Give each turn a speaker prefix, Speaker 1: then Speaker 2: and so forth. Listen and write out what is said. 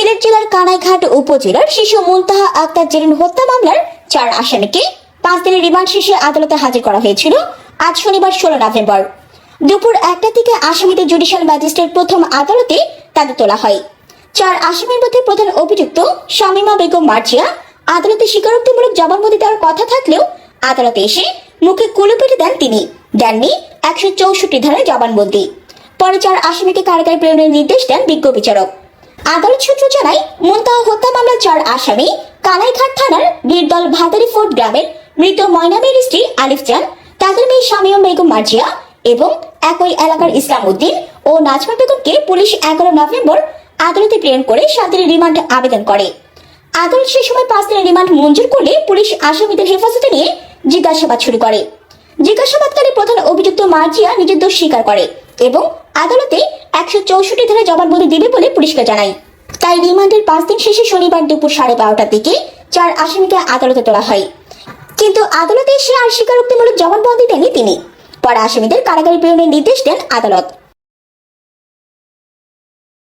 Speaker 1: সিলেট জেলার কানাইঘাট উপজেলার শিশু মুনতাহা আক্তার জেরিন হত্যা মামলার চার আসামিকে পাঁচ দিনের রিমান্ড শেষে আদালতে হাজির করা হয়েছিল আজ শনিবার ষোলো নভেম্বর। দুপুর একটা থেকে আসামিদের জুডিশিয়াল ম্যাজিস্ট্রেট প্রথম আদালতে তাদের তোলা হয়। চার আসামির মধ্যে প্রধান অভিযুক্ত শামিমা বেগম মার্জিয়া আদালতে স্বীকারোক্তিমূলক জবানবন্দি দেওয়ার কথা থাকলেও আদালতে এসে মুখে কুলো পেটে দেন তিনি, দেননি একশো চৌষট্টি ধারায় জবানবন্দি। পরে চার আসামিকে কারাগারে প্রেরণের নির্দেশ দেন বিজ্ঞ বিচারক। আদালত সূত্র জানায়, মুনতাহা হত্যা মামলার চার আসামি কানাইঘাট থানার বীরদল ভাদারি ফোর্ট গ্রামের মৃত ময়নামের স্ত্রী আলিফ জান, তাদের মেয়ে শামিয়া বেগম মার্জিয়া এবং একই এলাকার ইসলাম উদ্দিন ও নাজমা বেগমকে পুলিশ এগারো নভেম্বর আদালতে প্রেরণ করে সাত দিনের রিমান্ড আবেদন করে। আদালত সে সময় পাঁচ দিনের রিমান্ড মঞ্জুর করলে পুলিশ আসামিদের হেফাজতে নিয়ে জিজ্ঞাসাবাদ শুরু করে। জিজ্ঞাসাবাদকারী প্রধান অভিযুক্ত মার্জিয়া নিজের দোষ স্বীকার করে এবং আদালতে একশো চৌষট্টি ধারা জবানবন্দি দেবে বলে পুলিশকে জানায় তাই রিমান্ডের পাঁচ দিন শেষে শনিবার দুপুর সাড়ে বারোটার দিকে চার আসামিকে আদালতে তোলা হয়। কিন্তু আদালতে এসে আর স্বীকারোক্তিমূলক জবানবন্দি দেননি তিনি। পরে আসামিদের কারাগারে প্রেরণের নির্দেশ দেন আদালত।